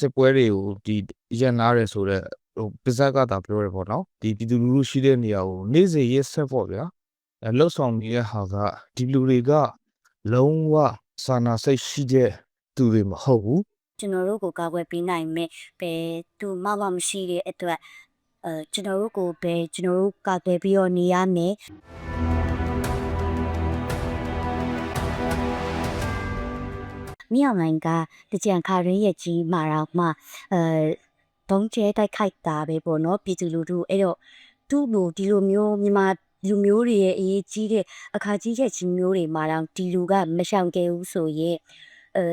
စစ်ပွဲတွေကိုဒီရန်နာတယ်ဆိုတော့ဟိုပါဇက်ကသာပြောရပေါ့နော်ဒီပြည်သူလူထုရှိတဲ့နေရာကိုနေ့စဉ်ရက်ဆက်ပေါ့ဗျာအဲလှုပ်ဆောင်နေတဲ့ဟာကဒီလူတွေကလုံးဝစာနာစိတ်ရှိတဲ့သူတွေမဟုတ်ဘူးကျွန်တော်တို့ကိုကာကွယ်ပေးနိုင်မဲ့ဘယ်သူမှမမရှိတဲ့အတွက်အဲကျွန်တော်တို့ကိုဘယ်ကျွန်တော်တို့ကာကွယ်ပြီးတော့နေရမယ် မြောင်လိုင်းကတကြံခါရင်းရဲ့ကြီးမာတော့မှအဲဘုံကျဲတိုက်ခိုက်တာပဲပေါ့နော်ပြည်သူလူထုအဲ့တော့သူ့လိုဒီလိုမျိုးမြန်မာလူမျိုးတွေရဲ့အရေးကြီးတဲ့အခါကြီးချက်ကြီးမျိုးတွေမှာတော့ဒီလူကမရှောင်ကဲဘူးဆိုရင်အဲ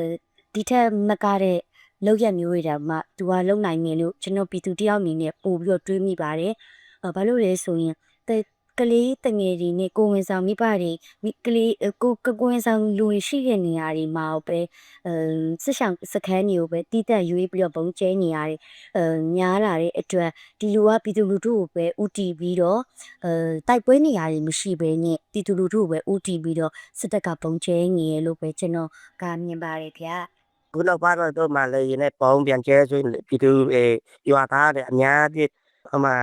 ဒီထက်မကတဲ့လောက်ရက်မျိုးတွေတောင်မှသူကလုံနိုင်မယ်လို့ကျွန်တော်ပြည်သူတယောက်အနေနဲ့ပို့ပြီးတော့တွေးမိပါတယ်။အဲဘာလို့လဲဆိုရင်တဲ့ ကလေးတငယ်တွေနဲ့ကိုဝင်ဆောင်မိဘတွေမိကလေးအကိုကကိုဝင်ဆောင်လူတွေရှိတဲ့နေရာတွေမှာပဲအဲစစ်ဆောင်စခန်းတွေကိုပဲတီးတက်ရွေးပြီးတော့ဘုံကျဲနေရတယ်။အဲညားလာတဲ့အတွက်ဒီလူကပြည်သူလူထုကိုပဲဥတီပြီးတော့အဲတိုက်ပွဲနေရာတွေမရှိဘဲနဲ့ပြည်သူလူထုကိုပဲဥတီပြီးတော့စစ်တပ်ကဘုံကျဲနေရလို့ပဲကျွန်တော်ကမြင်ပါတယ်ဗျာ။ခုနောက်ပိုင်းတော့မှလည်းရင်းနဲ့ပေါင်းပြန်ကျဲဆိုရင်ပြည်သူအေရွာသားတဲ့အများကြီးဟိုမှာ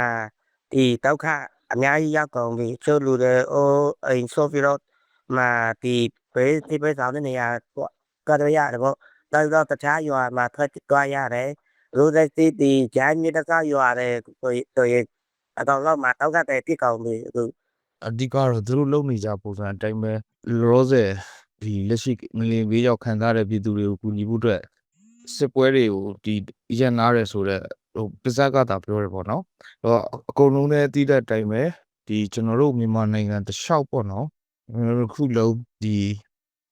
ဒီတောက်ခ အများကြီးရောက်ကုန်ပြီချို့လူတွေအိုးအိမ်ဆိုပြီးတော့မှာဒီဘေးဒီဘေးဆောင်တဲ့နေရာပေါ့ကတော့ရတယ်ပေါ့တော့တော့တခြားရွာမှာထွက်သွားရတယ်လူတွေဒီဒီဂျိုင်းမြေတကရွာတယ်ဆိုဆိုရင်အတော့တော့မှာတောက်ကတဲ့ပြစ်ကောင်ပြီအခုအဓိကတော့သူတို့လုံနေကြပုံစံအတိုင်းပဲလောဆယ်ဒီလက်ရှိငလင်ဘေးရောက်ခံစားတဲ့ပြည်သူတွေကိုကူညီဖို့အတွက်စစ်ပွဲတွေကိုဒီရန်နာတယ်ဆိုတော့ ဟိုပါဇက်ကသာပြောရပေါ့နော်တော့အကုန်လုံးလည်းသိတဲ့အတိုင်းပဲဒီကျွန်တော်တို့မြန်မာနိုင်ငံတခြားပေါ့နော်ကျွန်တော်တို့ခုလုံးဒီ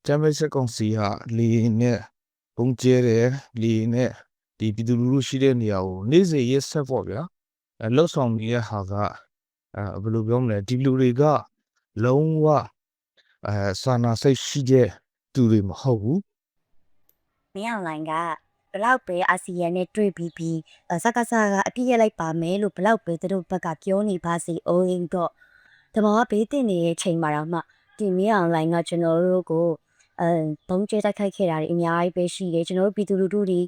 ချမ်းမဲဆက်ကောင်စီဟာလီနဲ့ဘုံကျဲတယ်လီနဲ့ဒီပြည်သူလူထုရှိတဲ့နေရာကိုနေ့စဉ်ရက်ဆက်ပေါ့ဗျာအဲလှုပ်ဆောင်နေတဲ့ဟာကအဲဘယ်လိုပြောမလဲဒီလူတွေကလုံးဝအဲစာနာစိတ်ရှိတဲ့သူတွေမဟုတ်ဘူးမင်းအောင်လိုင်းက ဘလောက်ပဲအာဆီယံနဲ့တွေ့ပြီးပြီးအစကားစားကအပြည့်ရလိုက်ပါမယ်လို့ဘလောက်ပဲသူတို့ဘက်ကပြောနေပါစေအောင်ရင်တော့တမောကဘေးတင်နေတဲ့ချိန်မှာတော့မှဒီမင်းအောင်လိုင်းကကျွန်တော်တို့ကိုအဲဘုံကျဲတိုက်ခိုက်ခဲ့တာတွေအများကြီးပဲရှိတယ်ကျွန်တော်တို့ပြည်သူလူထုတွေ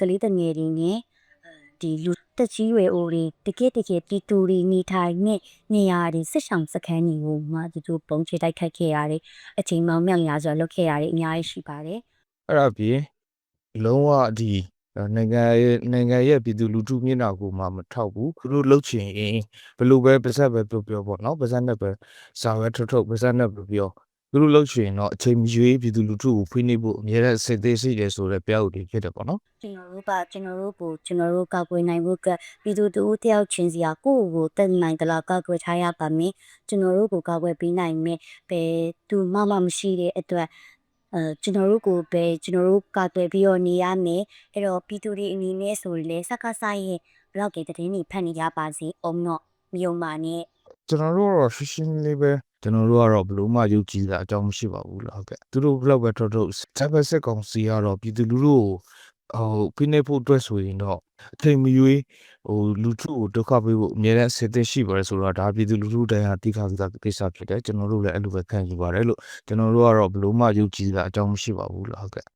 ကလေးတငယ်တွေနဲ့ဒီလူတက်ကြီးတွေအိုတွေတကယ်တကယ်ပြည်သူတွေနေထိုင်နေနေရာတွေစစ်ဆောင်စခန်းတွေကိုမှသူတို့ဘုံကျဲတိုက်ခိုက်ခဲ့ရတယ်အချိန်မောင်းမြောင်ရာဆိုလုပ်ခဲ့ရတယ်အများကြီးရှိပါတယ်အဲ့ဒါပြင် လုံးဝဒီနိုင်ငံရဲ့နိုင်ငံရဲ့ပြည်သူလူထုမျက်နှာကိုမှမထောက်ဘူးသူတို့လှုပ်ချင်ရင်ဘယ်လိုပဲပါဇက်ပဲပြောပြောပေါ့နော်ပါဇက်နဲ့ပဲစာပဲထုတ်ထုတ်ပါဇက်နဲ့ပဲပြောသူတို့လှုပ်ချင်တော့အချိန်မရွေးပြည်သူလူထုကိုဖိနှိပ်ဖို့အများနဲ့စိတ်သေးရှိတယ်ဆိုတော့ပြောက်တယ်ဖြစ်တယ်ပေါ့နော်ကျွန်တော်တို့ကကျွန်တော်တို့ကိုကျွန်တော်တို့ကောက်ွယ်နိုင်ဖို့ကပြည်သူတို့တယောက်ချင်းစီကကိုယ့်ကိုတက်နိုင်တယ်လို့ကောက်ွယ်ထားရပါမယ်ကျွန်တော်တို့ကိုကောက်ွယ်ပေးနိုင်မယ်ဘယ်သူမှမမရှိတဲ့အတွက် အဲကျွန်တော်တို့ကိုပဲကျွန်တော်တို့ကောက်ွယ်ပြီးတော့နေရမယ်အဲ့တော့ပြည်သူတွေအနေနဲ့ဆိုလေစကားဆိုင်ရဲ့ဘလော့ကေတည်င်းတွေဖတ်နေကြပါစေအောင်တော့မယုံပါနဲ့ကျွန်တော်တို့ကတော့ရှင်းရှင်းလေးပဲကျွန်တော်တို့ကတော့ဘယ်လို့မှယုံကြည်တာအကြောင်းမရှိပါဘူးလို့ဟုတ်ကဲ့သူတို့ဘလောက်ပဲထုတ်ထုတ်တက်ဘက်စစ်ကောင်စီကတော့ပြည်သူလူထုကို ဟိုဖိနှိပ်ဖို့အတွက်ဆိုရင်တော့အချိန်မရွေးဟိုလူထုကိုဒုက္ခပေးဖို့အများနဲ့စစ်သက်ရှိပါတယ်ဆိုတော့ဒါပြည်သူလူထုတိုင်းဟာတိခါစတာကိစ္စဖြစ်တယ်ကျွန်တော်တို့လည်းအဲ့လိုပဲခံယူပါတယ်လို့ကျွန်တော်တို့ကတော့ဘယ်လို့မှယုံကြည်တာအကြောင်းမရှိပါဘူးလို့ဟုတ်ကဲ့